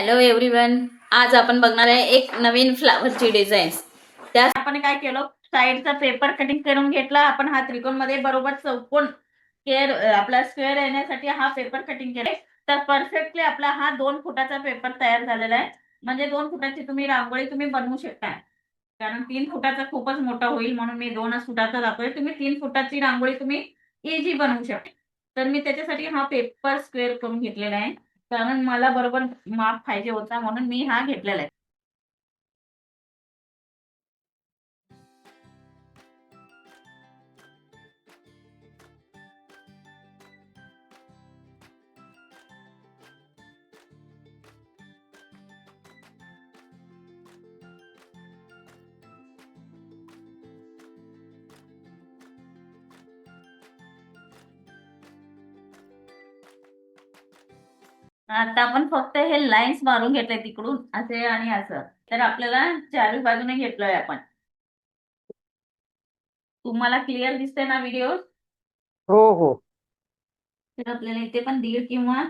Hello everyone आज आपण बघणार आहे एक नवीन फ्लावरची डिझाईन त्या आपण काय केलं? साईडचा पेपर कटिंग करून घेतला. आपण हा त्रिकोणमध्ये बरोबर चौकोन केअर आपला स्क्वेअर येण्यासाठी हा पेपर कटिंग केले तर परफेक्टली आपला हा दोन फुटाचा पेपर तयार झालेला आहे. म्हणजे दोन फुटाची तुम्ही रांगोळी तुम्ही बनवू शकता. कारण तीन फुटाचा खूपच मोठा होईल म्हणून मी दोनच फुटाचा दाखवते तुम्ही तीन फुटाची रांगोळी तुम्ही इझी बनवू शकता. तर मी त्याच्यासाठी हा पेपर स्क्वेअर करून घेतलेला आहे. कारण मला बरोबर माप पाहिजे होता म्हणून मी हा घेतलेला आहे. आता आपण फक्त हे लाईन्स मारून घेतले तिकडून असे आणि असं. तर आपल्याला चारही बाजूने घेतलोय आपण. तुम्हाला क्लिअर दिसते ना व्हिडिओ हो हो. तर आपल्याला इथे पण दीड किंवा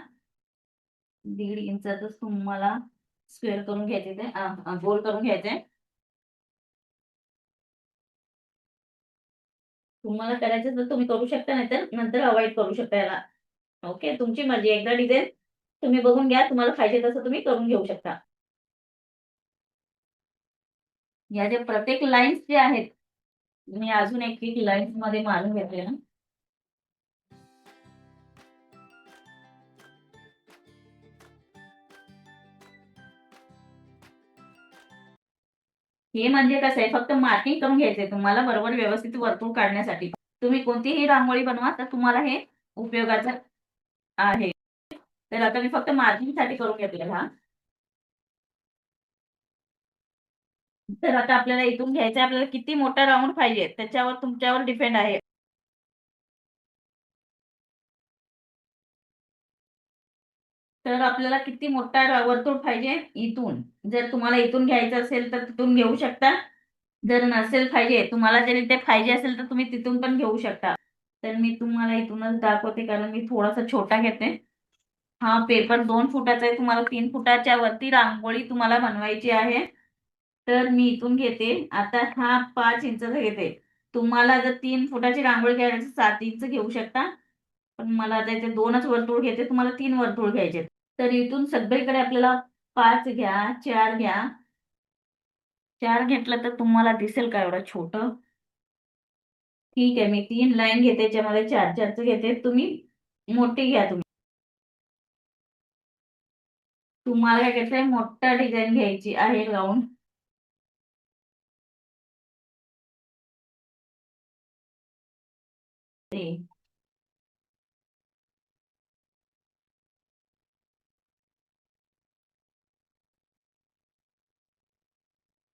दीड इंचाच तुम्हाला स्क्वेअर करून घ्यायचे ते. गोल करून घ्यायचे. तुम्हाला करायचं तर तुम्ही करू शकता नाही तर नंतर अवॉइड करू शकता याला. ओके तुमची मर्जी. एकदा डिझाईन तुम्ही बघून घ्या तुम्हाला पाहिजे तसं तुम्ही करून घेऊ शकता. या जे प्रत्येक लाईन्स जे आहेत मी अजून एक एक लाईन्समध्ये मारून घेतले ना. हे म्हणजे कसं आहे फक्त मार्किंग करून घ्यायचंय तुम्हाला बरोबर व्यवस्थित वर्तुळ काढण्यासाठी. तुम्ही कोणतीही रांगोळी बनवा तर तुम्हाला हे उपयोगाचं आहे. तर आता मी फक्त मार्जिनसाठी करून घेतलेला हा तर आता आपल्याला इथून घ्यायचं आपल्याला किती मोठा राऊंड पाहिजे त्याच्यावर तुमच्यावर डिपेंड आहे. तर आपल्याला किती मोठा वर्तुळ पाहिजे इथून. जर तुम्हाला इथून घ्यायचं असेल तर तिथून घेऊ शकता. जर नसेल पाहिजे तुम्हाला जर ते पाहिजे असेल तर तुम्ही तिथून पण घेऊ शकता. तर मी तुम्हाला इथूनच दाखवते कारण मी थोडासा छोटा घेते. हा पेपर दोन फुटाचा आहे. तुम्हाला तीन फुटाच्या वरती रांगोळी तुम्हाला बनवायची आहे. तर मी इथून घेते. आता हा पाच इंचचा घेते. तुम्हाला जर तीन फुटाची रांगोळी घ्यायची सात इंच घेऊ शकता. पण मला आता इथे दोनच वर्तुळ घेते तुम्हाला तीन वर्तुळ घ्यायचे तर इथून सगळीकडे आपल्याला पाच घ्या चार घ्या. चार घेतलं तर तुम्हाला दिसेल का एवढं छोट? ठीक आहे. मी तीन लाईन घेते. त्याच्यामध्ये चार चारच घेते. तुम्ही मोठी घ्या तुम्ही. तुम्हाला काय करायचंय? मोठा डिझाईन घ्यायची आहे राऊंड ते.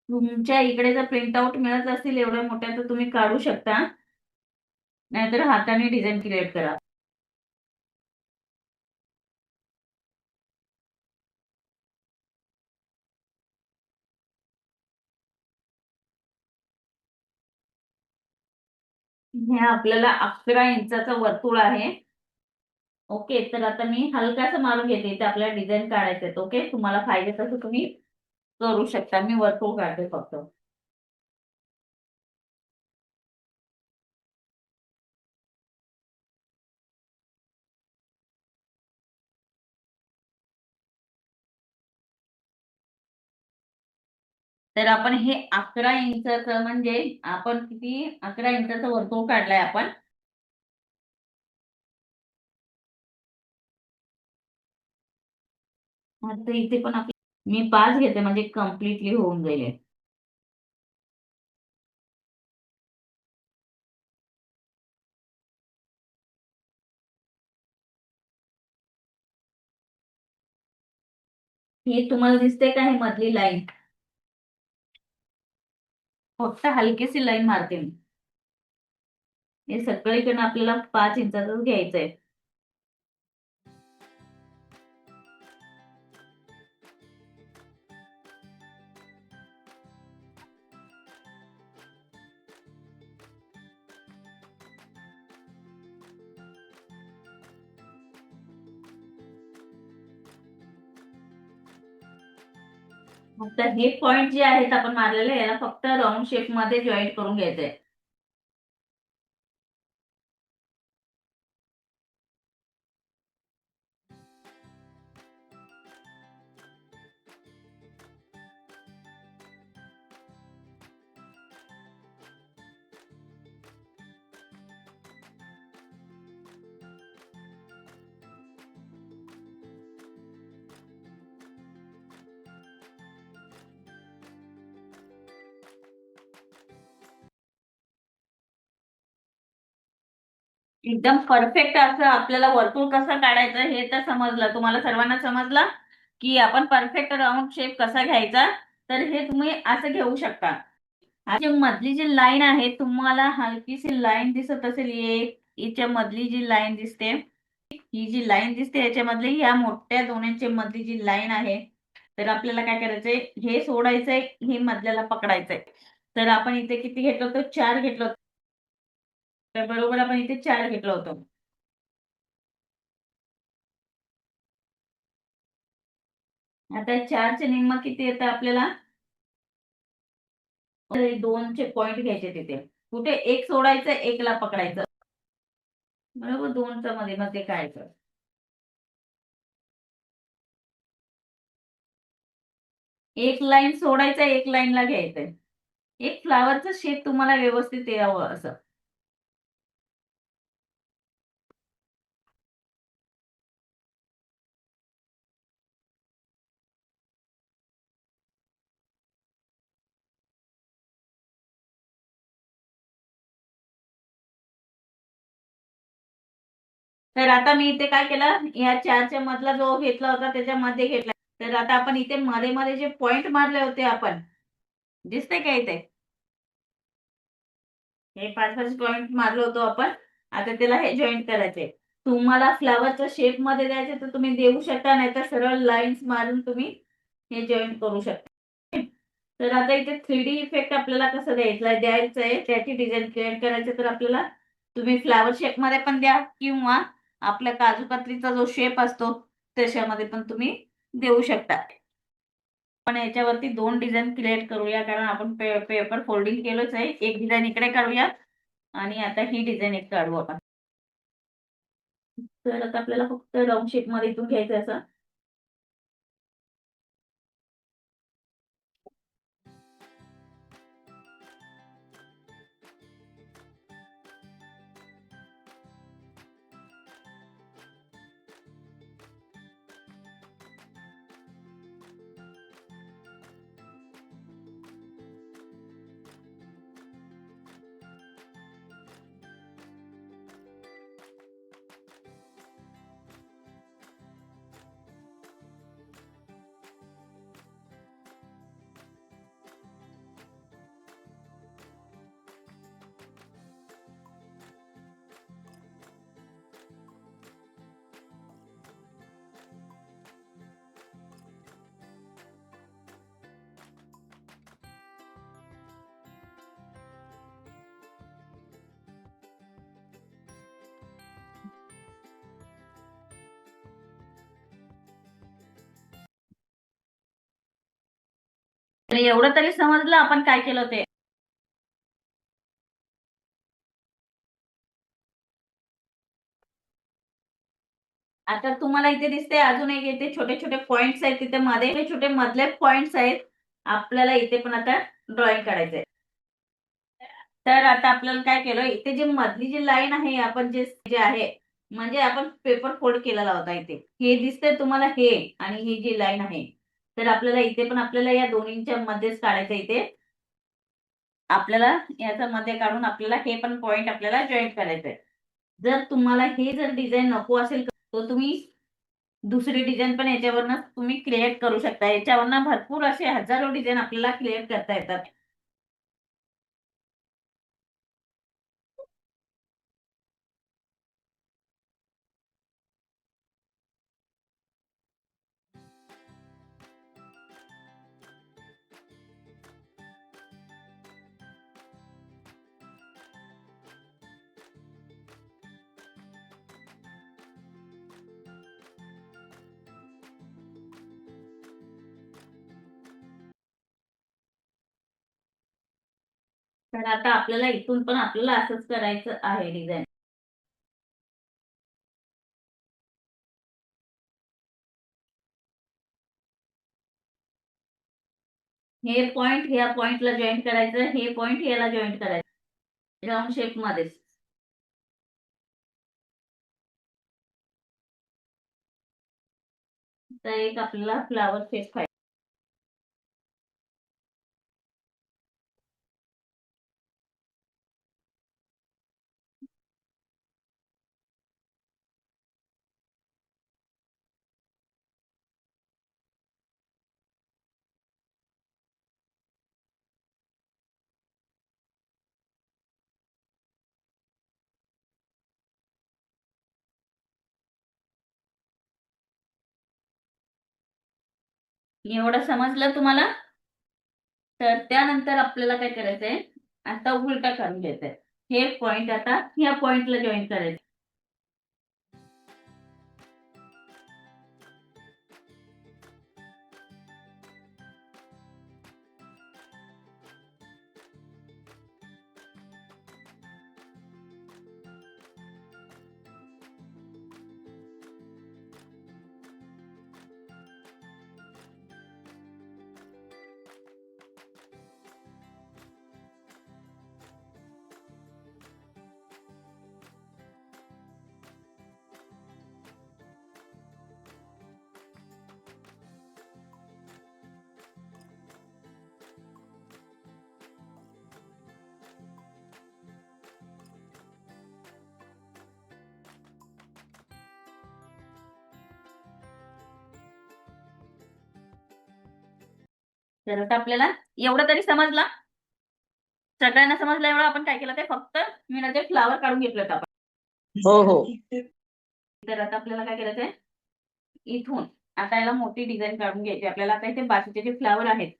तुमच्या इकडे जर प्रिंट आउट मिळत असतील एवढ्या मोठ्या तर तुम्ही काढू शकता. नाहीतर हाताने डिझाईन क्रिएट करा. हे आपल्याला अकरा इंचाचा वर्तुळ आहे. ओके तर आता मी हलकासा मारून घेते इथे आपल्याला डिझाईन काढायचे ओके तुम्हाला पाहिजे तसं तुम्ही करू शकता. मी वर्तुळ काढते फक्त. तर आपण हे अकरा इंचाचं म्हणजे आपण किती अकरा इंचाचं वर्तुळ काढलाय आपण इथे पण आपली मी पाच घेते म्हणजे कम्प्लिटली होऊन जाईल हे. हे तुम्हाला दिसते का हे मधली लाईन फक्त हलकीशी लाईन मारते मी. हे सगळीकडनं आपल्याला पाच इंचाच घ्यायचंय. तर हे पॉइंट जे आहेत आपण मारलेले याला फक्त राऊंड शेपमध्ये जॉईंट करून घ्यायचंय. एकदम परफेक्ट असं आपल्याला वर्तुळ कसं काढायचं हे तर समजलं. तुम्हाला सर्वांना समजलं? की आपण परफेक्ट राऊंड शेप कसा घ्यायचा? तर हे तुम्ही असं घेऊ शकता. आणि मधली जी लाईन आहे तुम्हाला हलकीशी लाईन दिसत असेल एक हिच्या मधली जी लाईन दिसते ही जी लाईन दिसते याच्यामधली ह्या मोठ्या दोन्हीच्या मधली जी लाईन आहे तर आपल्याला काय करायचंय? हे सोडायचंय हे मधल्याला पकडायचंय. तर आपण इथे किती घेतलं होतं? चार घेतलं तर बरोबर आपण इथे चार घेतलं होतं. आता चारचे निम्म किती येतं आपल्याला? दोनचे पॉइंट घ्यायचे तिथे. कुठे एक सोडायचं एकला पकडायचं. बरोबर दोनच्या मध्ये मध्ये काढायचं. एक लाईन सोडायचं एक लाईनला घ्यायचंय एक फ्लावरचं शेप तुम्हाला व्यवस्थित यावं असं. तर आता मी इथे काय केलं? या चारच्या मधला जो घेतला होता त्याच्यामध्ये घेतला. तर आता आपण इथे मध्ये मध्ये जे पॉइंट मारले होते आपण दिसते का इथे? हे पाच पाच पॉइंट मारलो होतो आपण. आता त्याला हे जॉईंट करायचे तुम्हाला फ्लावरच्या शेपमध्ये द्यायचे तर तुम्ही देऊ शकता नाही तर सरळ लाईन्स मारून तुम्ही हे जॉईंट करू शकता. तर आता इथे थ्री डी इफेक्ट आपल्याला कसं द्यायचं द्यायचं आहे त्याची डिझाईन क्रिएट करायचे तर आपल्याला तुम्ही फ्लावर शेपमध्ये पण द्या किंवा आपल्या काजू कतरीचा जो शेप असतो त्याच्यामध्ये पण तुम्ही देऊ शकता. पण याच्यावरती दोन डिझाईन क्रिएट करूया कारण आपण पेपर फोल्डिंग केलंच आहे. एक डिझाईन इकडे काढूया आणि आता ही डिझाईन एक काढू आपण. तर आता आपल्याला फक्त राऊंड शेपमध्ये इथून घ्यायचं असं. एवढं तरी समजलं आपण काय केलं ते. आता तुम्हाला इथे दिसते अजून एक इथे छोटे छोटे पॉइंट्स आहेत तिथे मध्ये. छोटे छोटे मधले पॉइंट्स आहेत. आपल्याला इथे पण आता ड्रॉइंग करायचंय तर आता आपल्याला काय केलं इथे जी मधली जी लाईन आहे आपण जे जे आहे म्हणजे आपण पेपर फोल्ड केलेला होता इथे. हे दिसतंय तुम्हाला हे आणि ही जी लाईन आहे. तर आपल्याला इथे पण आपल्याला या दोन्हींच्या मध्येच काढायचं इथे. आपल्याला याचा मध्ये काढून आपल्याला हे पण पॉइंट आपल्याला जॉईंट करायचंय. जर तुम्हाला हे जर डिझाईन नको असेल तर तुम्ही दुसरी डिझाईन पण याच्यावरनं तुम्ही क्रिएट करू शकता. याच्यावरनं भरपूर असे हजारो डिझाईन आपल्याला क्रिएट करता येतात. तर आता आपल्याला इथून पण आपल्याला असंच करायचं आहे डिझाईन हे पॉइंट ह्या पॉइंटला जॉईन करायचं हे पॉइंट याला जॉईन करायचं. राऊंड शेपमध्ये तर एक आपल्याला फ्लावर फेस पाहिजे. एवढं समजलं तुम्हाला? तर त्यानंतर आपल्याला काय करायचंय? आता उलटा करून घ्यायचंय हे पॉइंट आता ह्या पॉइंटला जॉईन करायचं तर आता आपल्याला एवढं तरी समजला. सगळ्यांना समजलं एवढं आपण काय केलं ते फक्त मी ना ते फ्लावर काढून घेतलं होतं आपण. हो हो. तर आता आपल्याला काय करायचंय? इथून आता याला मोठी डिझाईन काढून घ्यायची. आपल्याला आता इथे बाकीचे जे फ्लावर आहेत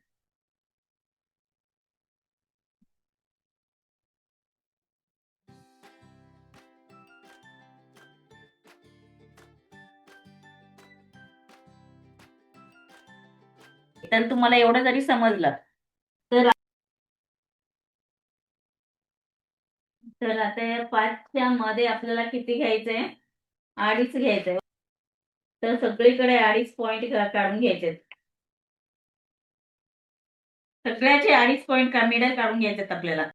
तर तुम्हाला एवढं जरी समजलं तर तर आता या पाचच्या मध्ये आपल्याला किती घ्यायचंय? अडीच घ्यायचंय. तर सगळीकडे अडीच पॉइंट काढून घ्यायचे सगळ्याचे अडीच पॉइंट मिडल काढून घ्यायचेत आपल्याला?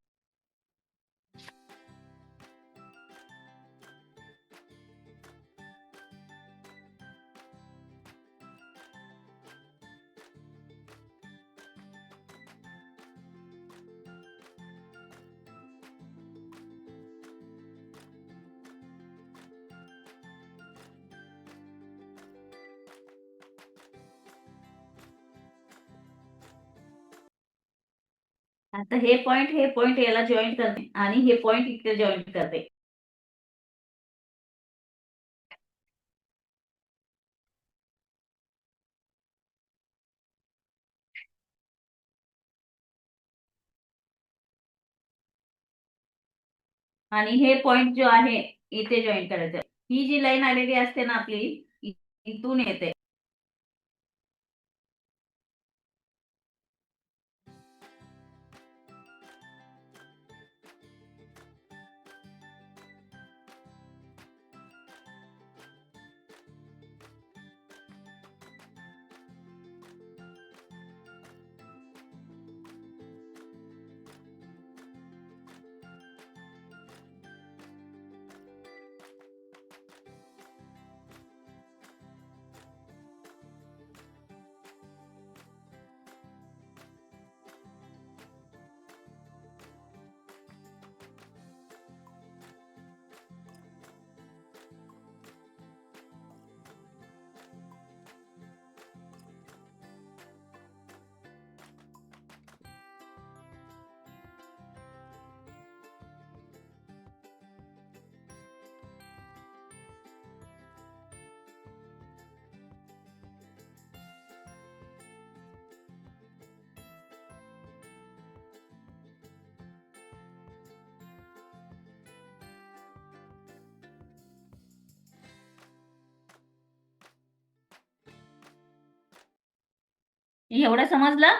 आता हे पॉइंट हे पॉइंट याला जॉईन करते आणि हे पॉइंट इथे जॉईन करते. आणि हे पॉइंट जो आहे इथे जॉईन करायचं. ही जी लाईन आलेली असते ना आपली इथून येते. एवढं समजलं?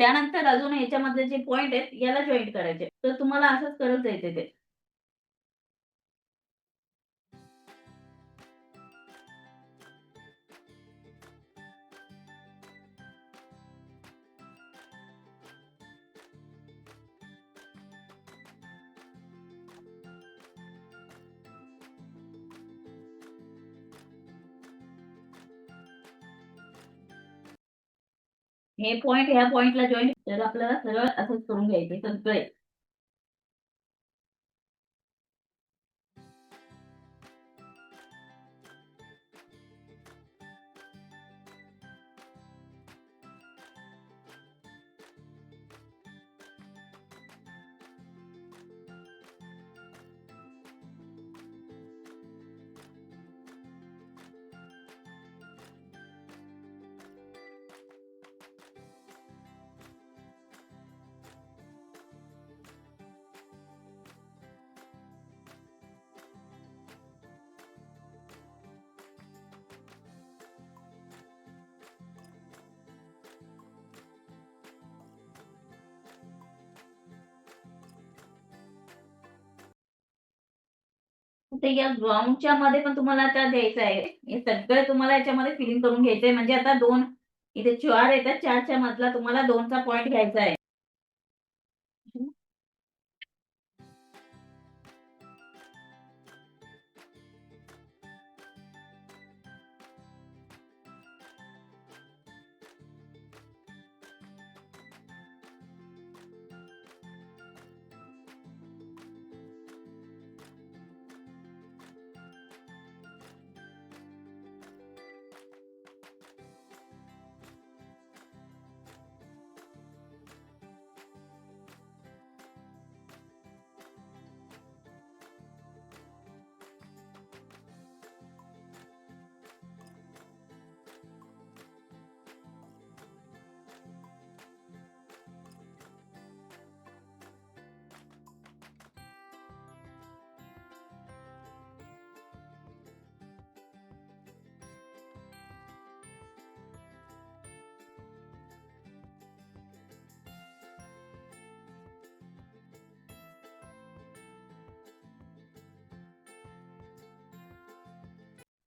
त्यानंतर अजून ह्याच्यामधले जे पॉइंट आहेत याला जॉईंट करायचे. तर तुम्हाला असंच करत जायचे ते. हे पॉइंट ह्या पॉइंटला जॉईंट तर आपल्याला सरळ असंच करून घ्यायचे सगळे. ते या ग्राउंडच्या मध्ये पण तुम्हाला आता द्यायचं आहे. हे सगळं तुम्हाला याच्यामध्ये फिलिंग करून घ्यायचंय. म्हणजे आता दोन इथे चार येतात. चारच्या मधला तुम्हाला दोनचा पॉईंट घ्यायचा आहे.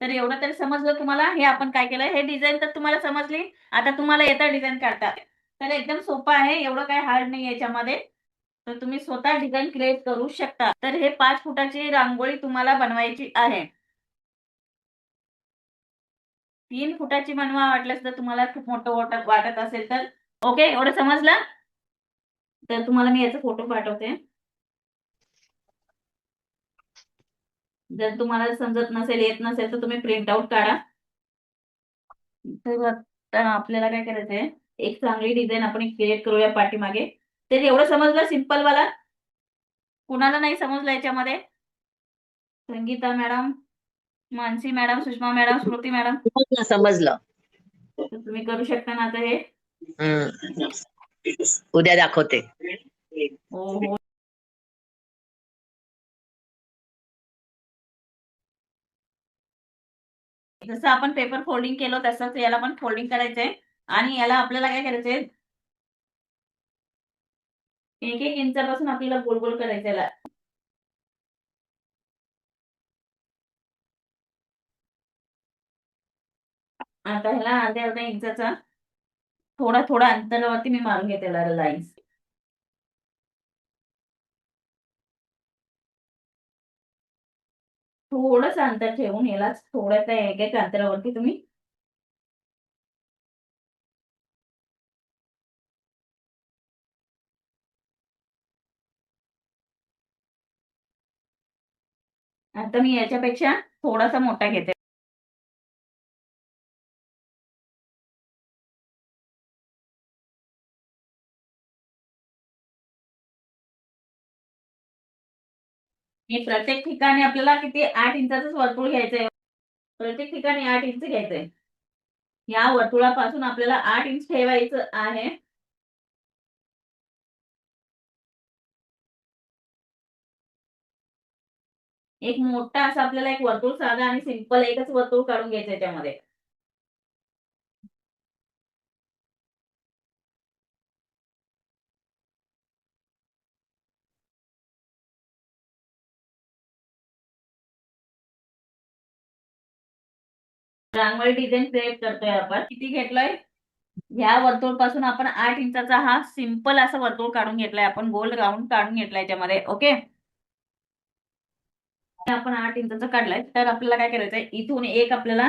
तर एवढं तरी समजलं तुम्हाला? हे आपण काय केलं हे डिझाईन तर तुम्हाला समजली. आता तुम्हाला येतं डिझाईन काढता तर एकदम सोपं आहे. एवढं काय हार्ड नाही याच्यामध्ये. तर तुम्ही स्वतः डिझाईन क्रिएट करू शकता. तर हे पाच फुटाची रांगोळी तुम्हाला बनवायची आहे. तीन फुटाची बनवा वाटल्यास तर तुम्हाला खूप मोठं वाटत वाटत असेल तर. ओके एवढं समजलं? तर तुम्हाला मी याचा फोटो पाठवते. जर तुम्हाला समजत नसेल येत नसेल तर तुम्ही प्रिंट आउट काढा. तर आता आपल्याला काय करायचंय? एक चांगली डिझाईन आपण क्रिएट करूया पाठीमागे. तर एवढं समजलं सिंपल वाला? कुणाला नाही समजलं याच्यामध्ये? Sangeeta madam Mansi madam Sushma madam Smriti madam. समजलं. तुम्ही करू शकता ना आता हे. उद्या दाखवते. हो हो. जसं आपण पेपर फोल्डिंग केलं तसंच याला पण फोल्डिंग करायचंय. आणि याला आपल्याला काय करायचंय? एक एक इंचापासून आपल्याला गोल गोल करायचं याला. आता ह्याला अर्ध्या अर्ध्या इंचाचा थोडा थोडा अंतरावरती मी मारून घेते लाईन्स थोडस अंतर ठेवून याला थोड्याशा एक एक अंतरावरती तुम्ही आता मी याच्यापेक्षा थोडासा मोठा घेते. हे प्रत्येक ठिकाणी आपल्याला किती आठ इंचाच वर्तुळ घ्यायचंय? प्रत्येक ठिकाणी आठ इंच घ्यायचंय. या वर्तुळापासून आपल्याला आठ इंच ठेवायचं आहे. एक मोठा असा आपल्याला एक वर्तुळ साधा आणि सिंपल एकच वर्तुळ काढून घ्यायचं त्यामध्ये. रांगोळी डिझाईन क्रिएट करतोय आपण. किती घेतलोय? ह्या वर्तुळपासून आपण आठ इंचाचा हा सिंपल असा वर्तुळ काढून घेतलाय. आपण गोल राऊंड काढून घेतलाय याच्यामध्ये ओके आपण आठ इंचाचा काढलाय. तर आपल्याला काय करायचंय? इथून एक आपल्याला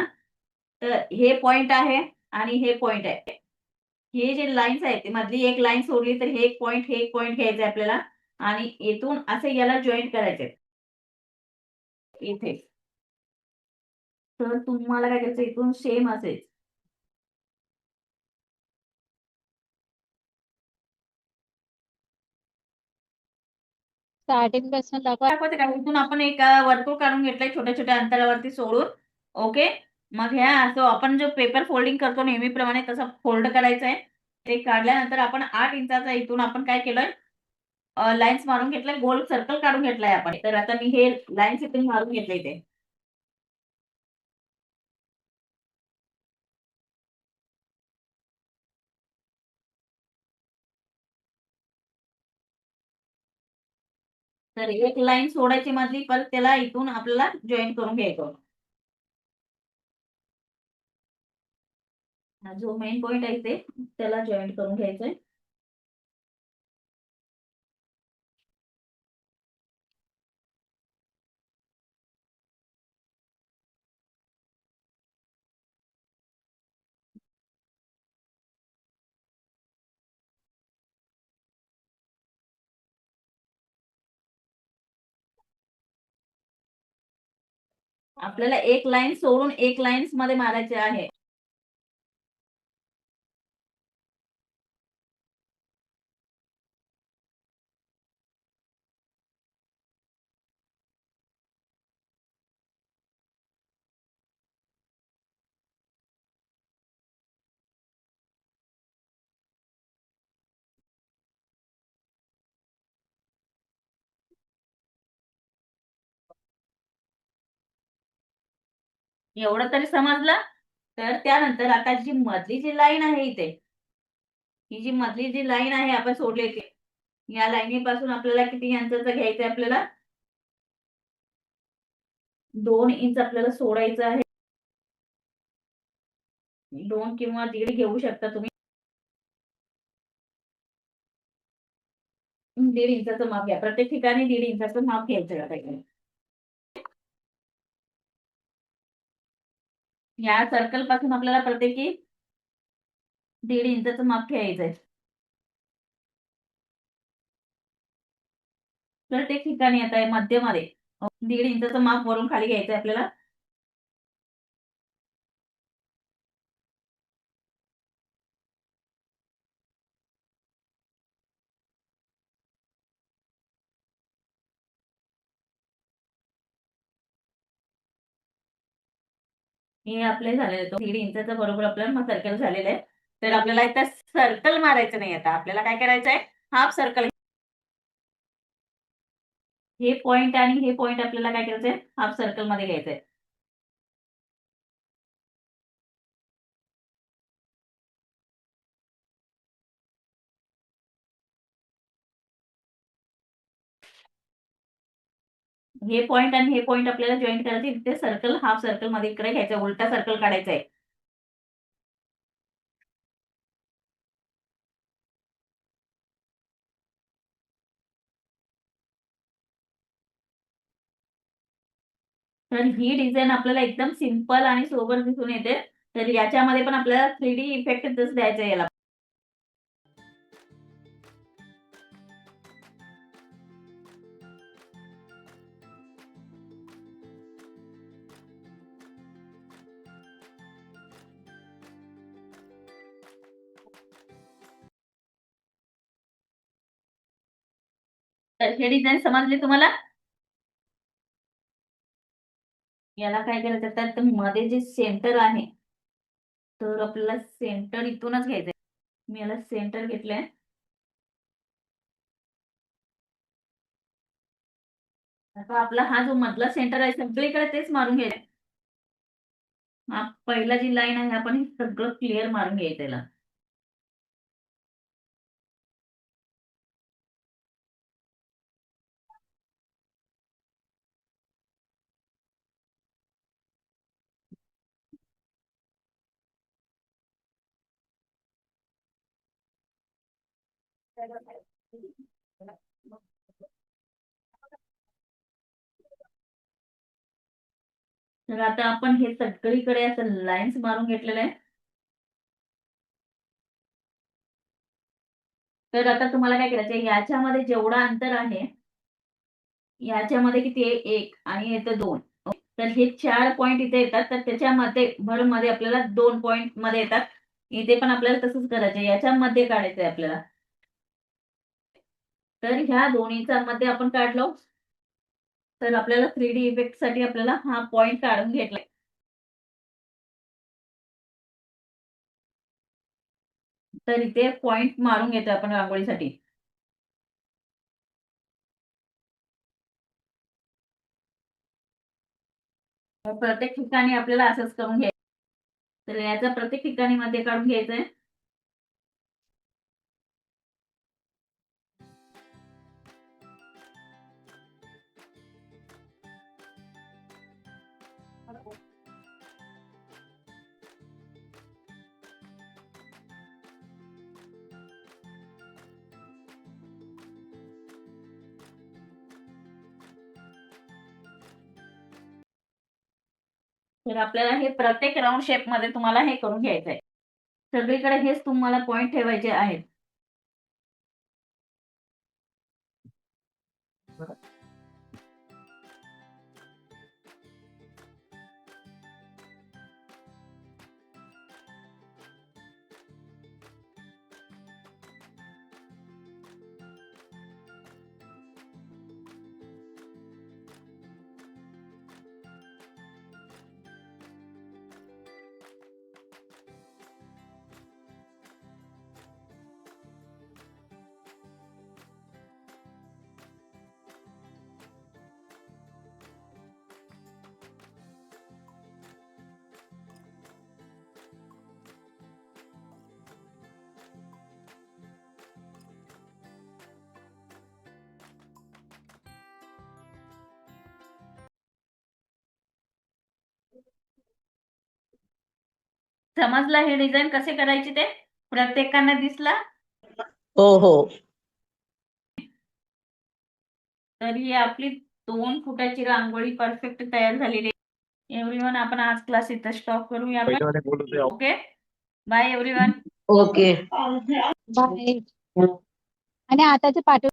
तर हे पॉइंट आहे आणि हे पॉइंट आहे. हे जे लाईन्स आहेत ते मधली एक लाईन सोडली तर हे एक पॉइंट हे एक पॉइंट घ्यायचंय आपल्याला. आणि इथून असे याला जॉईंट करायचे इथे. तर तुम्हाला काय करायचं इथून सेम असेल स्टार्टिंगपासून दाखवा. दाखवते का? इथून आपण एक वर्तुळ काढून घेतलंय छोट्या छोट्या अंतरावरती सोडून. ओके मग ह्या असं आपण जो पेपर फोल्डिंग करतो नेहमीप्रमाणे तसं फोल्ड करायचं आहे ते काढल्यानंतर आपण आठ इंचाचा इथून आपण काय केलंय? लाईन्स मारून घेतलाय. गोल सर्कल काढून घेतलाय आपण. तर आता मी हे लाईन्स इथून मारून घेतले इथे तर एक लाईन सोडायची मधली परत त्याला इथून आपल्याला जॉईन करून घ्यायचं. हा जो मेन पॉइंट आहे ते त्याला जॉईन करून घ्यायचंय. आपल्याला एक लाईन सोडून एक लाईन्समध्ये मारायचे आहे. एवढं तरी समजलं? तर त्यानंतर आता जी मधली जी लाईन आहे इथे ही जी मधली जी लाईन आहे आपण सोडली ती या लाईनीपासून आपल्याला किती इंच घ्यायचं आपल्याला? दोन इंच आपल्याला सोडायचं आहे. दोन किंवा दीड घेऊ शकता तुम्ही. दीड इंचाचं माप घ्या. प्रत्येक ठिकाणी दीड इंचाचं माप घ्यायचं आता इकडे. या सर्कलपासून आपल्याला प्रत्येकी दीड इंचाचं माप घ्यायचंय प्रत्येक ठिकाणी आता आहे मध्यमध्ये दीड इंचाचं माप वरून खाली घ्यायचंय आपल्याला. हे आपले झालेले तो दीड इंचाचं बरोबर आपल्याला मग सर्कल झालेलं आहे. तर आपल्याला इथं सर्कल मारायचं नाही आता. आपल्याला काय करायचं आहे? हाफ सर्कल हे पॉइंट आणि हे पॉइंट आपल्याला काय करायचंय? हाफ सर्कलमध्ये घ्यायचंय. हे पॉइंट आणि हे पॉइंट आपल्याला जॉईन करायचे तिथे सर्कल हाफ सर्कलमध्ये इकडे घ्यायचा उलटा सर्कल काढायचा आहे तर ही डिझाईन आपल्याला एकदम सिंपल आणि सोबर दिसून येते. तर याच्यामध्ये पण आपल्याला थ्री डी इफेक्ट द्यायचा आहे याला. तर हे डिझाईन समजले तुम्हाला? याला काय करायचं तर मध्ये जे सेंटर आहे तर आपल्याला सेंटर इथूनच घ्यायचंय. मी याला सेंटर घेतलंय. आता आपला हा जो मधला सेंटर आहे सगळीकडे तेच मारून घ्यायचं हा पहिला जी लाईन आहे आपण हे सगळं क्लिअर मारून घ्यायचं त्याला तर आता आपण हे सगळीकडे असं लाईन्स मारून घेतलेलं आहे. तर आता तुम्हाला काय करायचं आहे याच्यामध्ये जेवढा अंतर आहे याच्यामध्ये किती आहे? एक आणि येतं दोन. तर हे चार पॉइंट इथे येतात तर त्याच्यामध्ये भरमध्ये आपल्याला दोन पॉइंटमध्ये येतात. इथे पण आपल्याला तसंच करायचं याच्यामध्ये काढायचं आहे आपल्याला. तर ह्या दोन्हीचा मध्ये आपण काढलो तर आपल्याला थ्री डी इफेक्टसाठी आपल्याला हा पॉइंट काढून घेतलाय तर इथे पॉइंट मारून घेतोय आपण रांगोळीसाठी. प्रत्येक ठिकाणी आपल्याला असंच करून घ्यायचं. तर याचा प्रत्येक ठिकाणी मध्ये काढून घ्यायचंय. तर आपल्याला हे प्रत्येक राऊंड शेपमध्ये तुम्हाला हे करून घ्यायचं आहे सगळीकडे हेच तुम्हाला पॉइंट ठेवायचे आहेत. समजला हे डिझाईन कसे करायचे ते? प्रत्येकांना दिसला? हो हो. तर ही आपली दोन फुटाची रांगोळी परफेक्ट तयार झालेली आहे. एव्हरीवन आपण आज क्लास इथं स्टॉप करूया. आपण. Okay bye everyone okay bye आणि आताचे पाठव